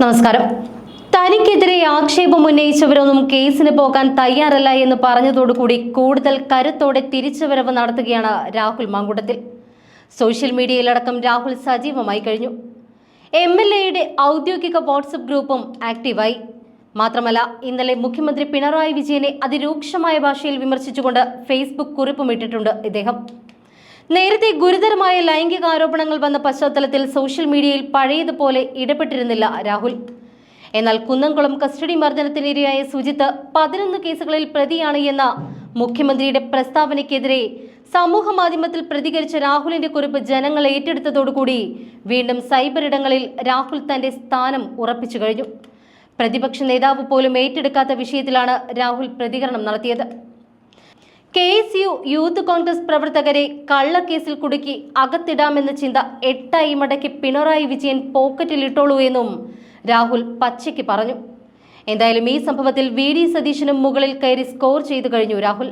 നമസ്കാരം. തനിക്കെതിരെ ആക്ഷേപം ഉന്നയിച്ചവരൊന്നും കേസിന് പോകാൻ തയ്യാറല്ല എന്ന് പറഞ്ഞതോടുകൂടി കൂടുതൽ കരുത്തോടെ തിരിച്ചുവരവ് നടത്തുകയാണ് രാഹുൽ മാങ്കുടത്തിൽ സോഷ്യൽ മീഡിയയിലടക്കം രാഹുൽ സജീവമായി കഴിഞ്ഞു. എം എൽ എയുടെ ഔദ്യോഗിക വാട്സപ്പ് ഗ്രൂപ്പും ആക്റ്റീവായി. മാത്രമല്ല ഇന്നലെ മുഖ്യമന്ത്രി പിണറായി വിജയനെ അതിരൂക്ഷമായ ഭാഷയിൽ വിമർശിച്ചുകൊണ്ട് ഫേസ്ബുക്ക് കുറിപ്പും ഇട്ടിട്ടുണ്ട് ഇദ്ദേഹം. നേരത്തെ ഗുരുതരമായ ലൈംഗികാരോപണങ്ങൾ വന്ന പശ്ചാത്തലത്തിൽ സോഷ്യൽ മീഡിയയിൽ പഴയതുപോലെ ഇടപെട്ടിരുന്നില്ല രാഹുൽ. എന്നാൽ കുന്നംകുളം കസ്റ്റഡി മർദ്ദനത്തിനിരയായ സുജിത്ത് പതിനൊന്ന് കേസുകളിൽ പ്രതിയാണ് എന്ന മുഖ്യമന്ത്രിയുടെ പ്രസ്താവനയ്ക്കെതിരെ സമൂഹ മാധ്യമത്തിൽ പ്രതികരിച്ച രാഹുലിന്റെ കുറിപ്പ് ജനങ്ങൾ ഏറ്റെടുത്തതോടുകൂടി വീണ്ടും സൈബർ ഇടങ്ങളിൽ രാഹുൽ തന്റെ സ്ഥാനം ഉറപ്പിച്ചു കഴിഞ്ഞു. പ്രതിപക്ഷ നേതാവ് പോലും ഏറ്റെടുക്കാത്ത വിഷയത്തിലാണ് രാഹുൽ പ്രതികരണം നടത്തിയത്. K S U youth Congress പ്രവർത്തകരെ കള്ളക്കേസിൽ കുടുക്കി അകത്തിടാമെന്ന ചിന്ത എട്ടായി മടക്കി പിണറായി വിജയൻ പോക്കറ്റിലിട്ടോളൂ എന്നും രാഹുൽ പച്ചയ്ക്ക് പറഞ്ഞു. എന്തായാലും ഈ സംഭവത്തിൽ വി ഡി സതീശനും മുകളിൽ കയറി സ്കോർ ചെയ്തു കഴിഞ്ഞു രാഹുൽ.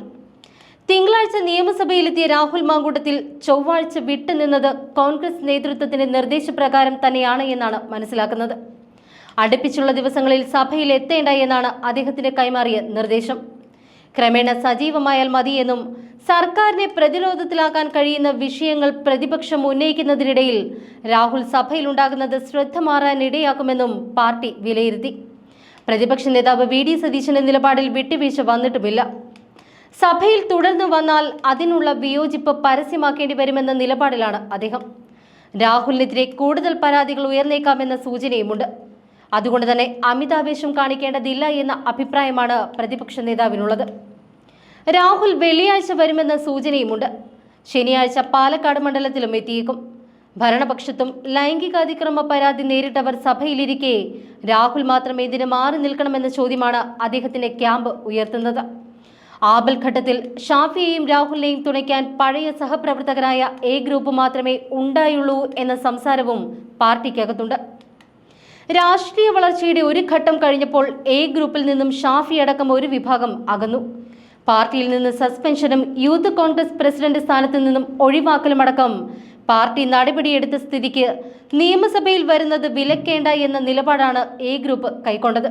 തിങ്കളാഴ്ച നിയമസഭയിലെത്തിയ രാഹുൽ മാങ്കൂട്ടത്തിൽ ചൊവ്വാഴ്ച വിട്ടുനിന്നത് കോൺഗ്രസ് നേതൃത്വത്തിന്റെ നിർദ്ദേശപ്രകാരം തന്നെയാണ് എന്നാണ് മനസ്സിലാക്കുന്നത്. അടുപ്പിച്ചുള്ള ദിവസങ്ങളിൽ സഭയിൽ എത്തേണ്ട എന്നാണ് അദ്ദേഹത്തിന് കൈമാറിയ നിർദ്ദേശം. ക്രമേണ സജീവമായാൽ മതിയെന്നും സർക്കാരിനെ പ്രതിരോധത്തിലാക്കാൻ കഴിയുന്ന വിഷയങ്ങൾ പ്രതിപക്ഷം ഉന്നയിക്കുന്നതിനിടയിൽ രാഹുൽ സഭയിലുണ്ടാകുന്നത് ശ്രദ്ധ മാറാനിടയാക്കുമെന്നും പാർട്ടി വിലയിരുത്തി. പ്രതിപക്ഷ നേതാവ് വി ഡി സതീശന്റെ നിലപാടിൽ വിട്ടുവീഴ്ച വന്നിട്ടുമില്ല. സഭയിൽ തുടർന്നു വന്നാൽ അതിനുള്ള വിയോജിപ്പ് പരസ്യമാക്കേണ്ടി വരുമെന്ന നിലപാടിലാണ് അദ്ദേഹം. രാഹുലിനെതിരെ കൂടുതൽ പരാതികൾ ഉയർന്നേക്കാമെന്ന സൂചനയുമുണ്ട്. അതുകൊണ്ട് തന്നെ അമിതാവേശം കാണിക്കേണ്ടതില്ല എന്ന അഭിപ്രായമാണ് പ്രതിപക്ഷ നേതാവിനുള്ളത്. രാഹുൽ വെള്ളിയാഴ്ച വരുമെന്ന സൂചനയുമുണ്ട്. ശനിയാഴ്ച പാലക്കാട് മണ്ഡലത്തിലും എത്തിയേക്കും. ഭരണപക്ഷത്തും ലൈംഗികാതിക്രമ പരാതി നേരിട്ടവർ സഭയിലിരിക്കെ രാഹുൽ മാത്രം ഇതിന് മാറി നിൽക്കണമെന്ന ചോദ്യമാണ് അദ്ദേഹത്തിന്റെ ക്യാമ്പ് ഉയർത്തുന്നത്. ആബൽ ഘട്ടത്തിൽ ഷാഫിയെയും രാഹുലിനെയും തുണയ്ക്കാൻ പഴയ സഹപ്രവർത്തകരായ എ ഗ്രൂപ്പ് മാത്രമേ ഉണ്ടായുള്ളൂ എന്ന സംസാരവും പാർട്ടിക്കകത്തുണ്ട്. രാഷ്ട്രീയ വളർച്ചയുടെ ഒരു ഘട്ടം കഴിഞ്ഞപ്പോൾ എ ഗ്രൂപ്പിൽ നിന്നും ഷാഫി അടക്കം ഒരു വിഭാഗം അകന്നു. പാർട്ടിയിൽ നിന്ന് സസ്പെൻഷനും യൂത്ത് കോൺഗ്രസ് പ്രസിഡന്റ് സ്ഥാനത്ത് നിന്നും ഒഴിവാക്കലുമടക്കം പാർട്ടി നടപടിയെടുത്ത സ്ഥിതിക്ക് നിയമസഭയിൽ വരുന്നത് വിലക്കേണ്ട എന്ന നിലപാടാണ് എ ഗ്രൂപ്പ് കൈക്കൊണ്ടത്.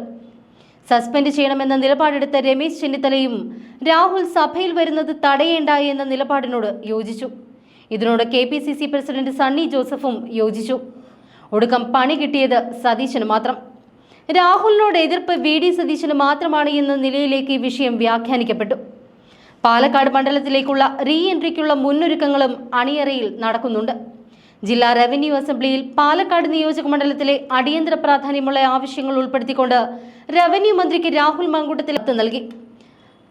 സസ്പെൻഡ് ചെയ്യണമെന്ന നിലപാടെടുത്ത രമേശ് ചെന്നിത്തലയും രാഹുൽ സഭയിൽ വരുന്നത് തടയേണ്ട എന്ന നിലപാടിനോട് യോജിച്ചു. ഇതിനോട് കെ പ്രസിഡന്റ് സണ്ണി ജോസഫും യോജിച്ചു. ഒടുക്കം പണി കിട്ടിയത് സതീശന് മാത്രം. രാഹുലിനോട് എതിർപ്പ് വി ഡി സതീശന് മാത്രമാണ് എന്ന നിലയിലേക്ക് ഈ വിഷയം വ്യാഖ്യാനിക്കപ്പെട്ടു. പാലക്കാട് മണ്ഡലത്തിലേക്കുള്ള റീ എൻട്രിക്കുള്ള മുന്നൊരുക്കങ്ങളും അണിയറയിൽ നടക്കുന്നുണ്ട്. ജില്ലാ റവന്യൂ അസംബ്ലിയിൽ പാലക്കാട് നിയോജക മണ്ഡലത്തിലെ അടിയന്തര പ്രാധാന്യമുള്ള ആവശ്യങ്ങൾ ഉൾപ്പെടുത്തിക്കൊണ്ട് റവന്യൂ മന്ത്രിക്ക് രാഹുൽ മങ്കൂട്ടത്തിൽ കത്ത് നൽകി.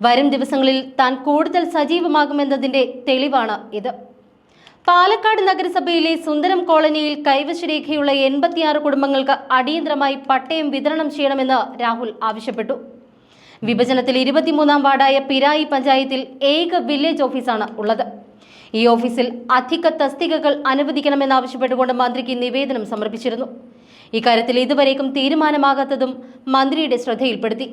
വരും ദിവസങ്ങളിൽ താൻ കൂടുതൽ സജീവമാകുമെന്നതിന്റെ തെളിവാണ് ഇത്. പാലക്കാട് നഗരസഭയിലെ സുന്ദരം കോളനിയിൽ കൈവശരേഖയുള്ള എൺപത്തിയാറ് കുടുംബങ്ങൾക്ക് അടിയന്തരമായി പട്ടയം വിതരണം ചെയ്യണമെന്ന് രാഹുൽ ആവശ്യപ്പെട്ടു. വിഭജനത്തിൽ ഇരുപത്തിമൂന്നാം വാർഡായ പിരായി പഞ്ചായത്തിൽ ഏക വില്ലേജ് ഓഫീസാണ് ഉള്ളത്. ഈ ഓഫീസിൽ അധിക തസ്തികകൾ അനുവദിക്കണമെന്നാവശ്യപ്പെട്ടുകൊണ്ട് മന്ത്രിക്ക് നിവേദനം സമർപ്പിച്ചിരുന്നു. ഇക്കാര്യത്തിൽ ഇതുവരേക്കും തീരുമാനമാകാത്തതും മന്ത്രിയുടെ ശ്രദ്ധയിൽപ്പെടുത്തി.